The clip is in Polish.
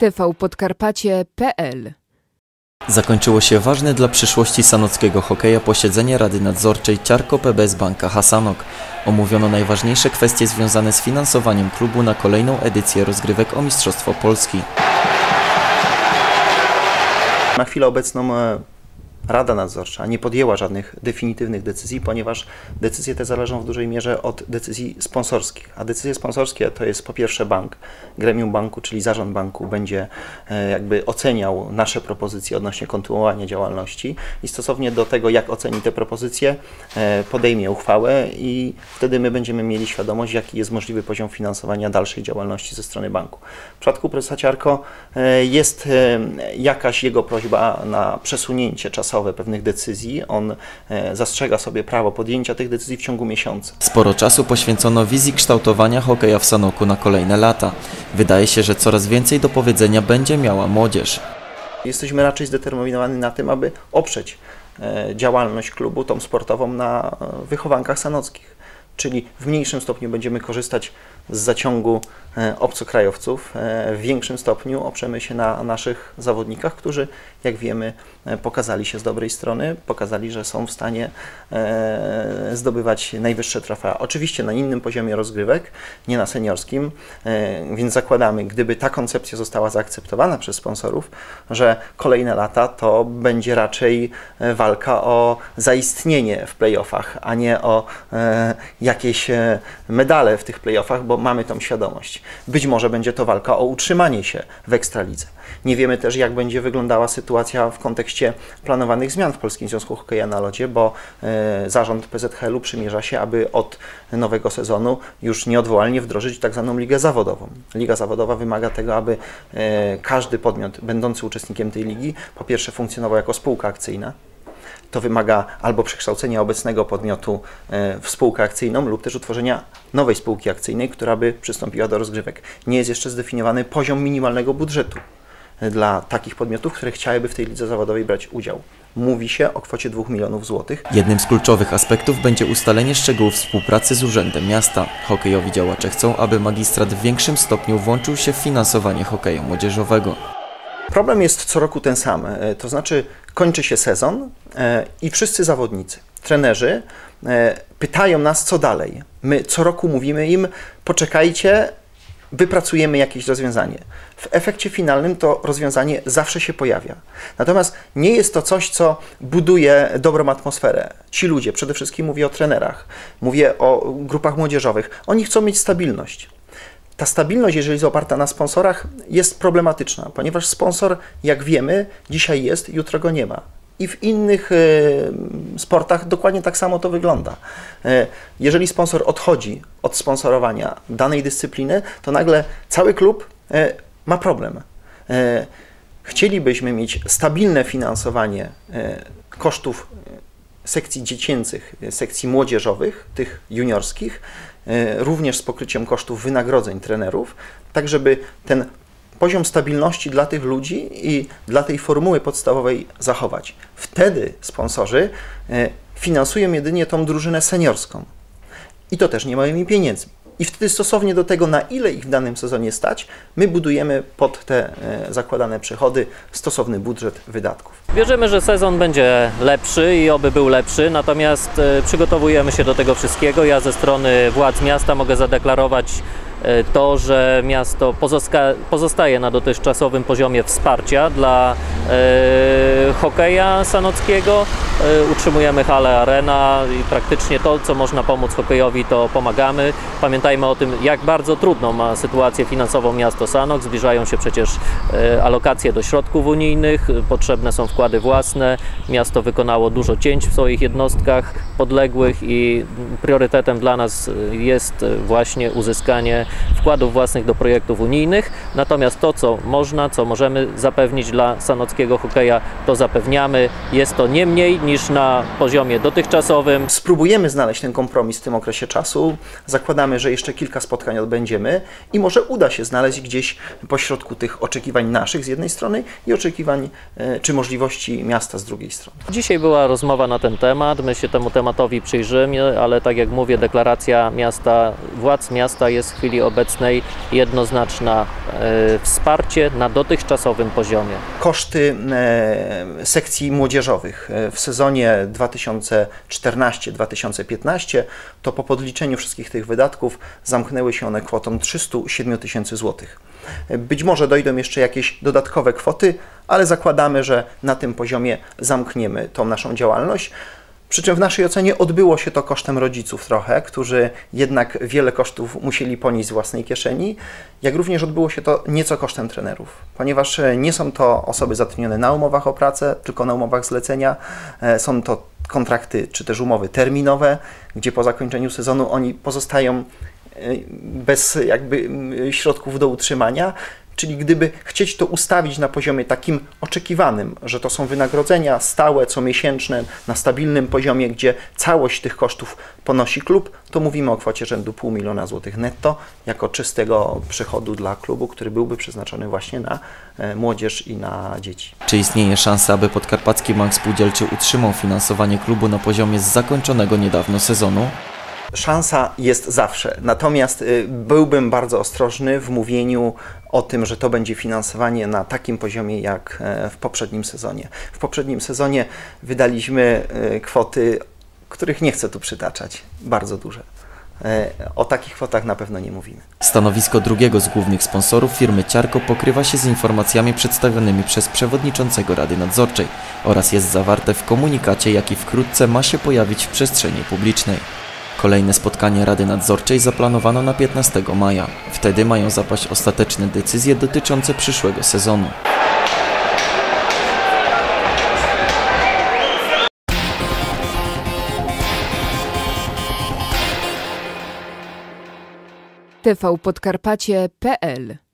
tvpodkarpacie.pl Zakończyło się ważne dla przyszłości sanockiego hokeja posiedzenie Rady Nadzorczej Ciarko PBS Banka Hasanok. Omówiono najważniejsze kwestie związane z finansowaniem klubu na kolejną edycję rozgrywek o Mistrzostwo Polski. Na chwilę obecną e, Rada Nadzorcza nie podjęła żadnych definitywnych decyzji, ponieważ decyzje te zależą w dużej mierze od decyzji sponsorskich. A decyzje sponsorskie to jest po pierwsze bank, gremium banku, czyli zarząd banku będzie e, jakby oceniał nasze propozycje odnośnie kontynuowania działalności i stosownie do tego, jak oceni te propozycje, e, podejmie uchwałę i wtedy my będziemy mieli świadomość, jaki jest możliwy poziom finansowania dalszej działalności ze strony banku. W przypadku prezesa Ciarko e, jest jakaś jego prośba na przesunięcie czasowe pewnych decyzji. On e, zastrzega sobie prawo podjęcia tych decyzji w ciągu miesiąca. Sporo czasu poświęcono wizji kształtowania hokeja w Sanoku na kolejne lata. Wydaje się, że coraz więcej do powiedzenia będzie miała młodzież. Jesteśmy raczej zdeterminowani na tym, aby oprzeć e, działalność klubu, tą sportową, na e, wychowankach sanockich. Czyli w mniejszym stopniu będziemy korzystać z zaciągu e, obcokrajowców. E, w większym stopniu oprzemy się na naszych zawodnikach, którzy, jak wiemy, e, pokazali się z dobrej strony, pokazali, że są w stanie zdobywać najwyższe trofea. Oczywiście na innym poziomie rozgrywek, nie na seniorskim, więc zakładamy, gdyby ta koncepcja została zaakceptowana przez sponsorów, że kolejne lata to będzie raczej walka o zaistnienie w playoffach, a nie o jakieś medale w tych playoffach, bo mamy tą świadomość. Być może będzie to walka o utrzymanie się w Ekstralidze. Nie wiemy też, jak będzie wyglądała sytuacja w kontekście planowanych zmian w Polskim Związku Hokeja na Lodzie, bo e, zarząd PZHL-u przymierza się, aby od nowego sezonu już nieodwołalnie wdrożyć tak zwaną ligę zawodową. Liga zawodowa wymaga tego, aby e, każdy podmiot będący uczestnikiem tej ligi po pierwsze funkcjonował jako spółka akcyjna, to wymaga albo przekształcenia obecnego podmiotu e, w spółkę akcyjną lub też utworzenia nowej spółki akcyjnej, która by przystąpiła do rozgrywek. Nie jest jeszcze zdefiniowany poziom minimalnego budżetu e, dla takich podmiotów, które chciałyby w tej lidze zawodowej brać udział. Mówi się o kwocie 2 milionów złotych. Jednym z kluczowych aspektów będzie ustalenie szczegółów współpracy z Urzędem Miasta. Hokejowi działacze chcą, aby magistrat w większym stopniu włączył się w finansowanie hokeju młodzieżowego. Problem jest co roku ten sam, e, to znaczy kończy się sezon e, i wszyscy zawodnicy, trenerzy e, pytają nas, co dalej. My co roku mówimy im, poczekajcie, wypracujemy jakieś rozwiązanie. W efekcie finalnym to rozwiązanie zawsze się pojawia. Natomiast nie jest to coś, co buduje dobrą atmosferę. Ci ludzie, przede wszystkim mówię o trenerach, mówię o grupach młodzieżowych, oni chcą mieć stabilność ta stabilność, jeżeli jest oparta na sponsorach, jest problematyczna, ponieważ sponsor, jak wiemy, dzisiaj jest, jutro go nie ma. I w innych y, sportach dokładnie tak samo to wygląda. Y, jeżeli sponsor odchodzi od sponsorowania danej dyscypliny, to nagle cały klub y, ma problem. Chcielibyśmy mieć stabilne finansowanie kosztów sekcji dziecięcych, sekcji młodzieżowych, tych juniorskich, e, również z pokryciem kosztów wynagrodzeń trenerów, tak żeby ten poziom stabilności dla tych ludzi i dla tej formuły podstawowej zachować. Wtedy sponsorzy e, finansują jedynie tą drużynę seniorską. I to też nie małymi pieniędzmi. I wtedy stosownie do tego, na ile ich w danym sezonie stać, my budujemy pod te e, zakładane przychody stosowny budżet wydatków. Wierzymy, że sezon będzie lepszy i oby był lepszy, natomiast e, przygotowujemy się do tego wszystkiego. Ja ze strony władz miasta mogę zadeklarować E, to, że miasto pozostaje na dotychczasowym poziomie wsparcia dla hokeja sanockiego. E, utrzymujemy halę arena i praktycznie to, co można pomóc hokejowi, to pomagamy. Pamiętajmy o tym, jak bardzo trudną ma sytuację finansową miasto Sanok. Zbliżają się przecież alokacje do środków unijnych, potrzebne są wkłady własne. Miasto wykonało dużo cięć w swoich jednostkach podległych i priorytetem dla nas jest właśnie uzyskanie wkładów własnych do projektów unijnych. Natomiast to, co można, co możemy zapewnić dla sanockiego hokeja, to zapewniamy. Jest to nie mniej niż na poziomie dotychczasowym. Spróbujemy znaleźć ten kompromis w tym okresie czasu. Zakładamy, że jeszcze kilka spotkań odbędziemy i może uda się znaleźć gdzieś pośrodku tych oczekiwań naszych z jednej strony i oczekiwań e, czy możliwości miasta z drugiej strony. Dzisiaj była rozmowa na ten temat. My się temu tematowi przyjrzymy, ale tak jak mówię, deklaracja miasta, władz miasta jest w chwili obecnej jednoznaczna wsparcie na dotychczasowym poziomie. Koszty e, sekcji młodzieżowych e, w sezonie 2014-2015 to po podliczeniu wszystkich tych wydatków zamknęły się one kwotą 307 tysięcy złotych. Być może dojdą jeszcze jakieś dodatkowe kwoty, ale zakładamy, że na tym poziomie zamkniemy tą naszą działalność. Przy czym w naszej ocenie odbyło się to kosztem rodziców trochę, którzy jednak wiele kosztów musieli ponieść z własnej kieszeni, jak również odbyło się to nieco kosztem trenerów, ponieważ e, nie są to osoby zatrudnione na umowach o pracę, tylko na umowach zlecenia. E, są to kontrakty czy też umowy terminowe, gdzie po zakończeniu sezonu oni pozostają bez jakby środków do utrzymania, Czyli gdyby chcieć to ustawić na poziomie takim oczekiwanym, że to są wynagrodzenia stałe, comiesięczne, na stabilnym poziomie, gdzie całość tych kosztów ponosi klub, to mówimy o kwocie rzędu pół miliona złotych netto, jako czystego przychodu dla klubu, który byłby przeznaczony właśnie na e, młodzież i na dzieci. Czy istnieje szansa, aby Podkarpacki Bank Spółdzielczy utrzymał finansowanie klubu na poziomie z zakończonego niedawno sezonu? Szansa jest zawsze, natomiast y, byłbym bardzo ostrożny w mówieniu o tym, że to będzie finansowanie na takim poziomie jak e, w poprzednim sezonie. W poprzednim sezonie wydaliśmy e, kwoty, których nie chcę tu przytaczać, bardzo duże. E, o takich kwotach na pewno nie mówimy. Stanowisko drugiego z głównych sponsorów firmy Ciarko pokrywa się z informacjami przedstawionymi przez przewodniczącego Rady Nadzorczej oraz jest zawarte w komunikacie, jaki wkrótce ma się pojawić w przestrzeni publicznej. Kolejne spotkanie Rady Nadzorczej zaplanowano na 15 maja. Wtedy mają zapaść ostateczne decyzje dotyczące przyszłego sezonu. tvpodkarpacie.pl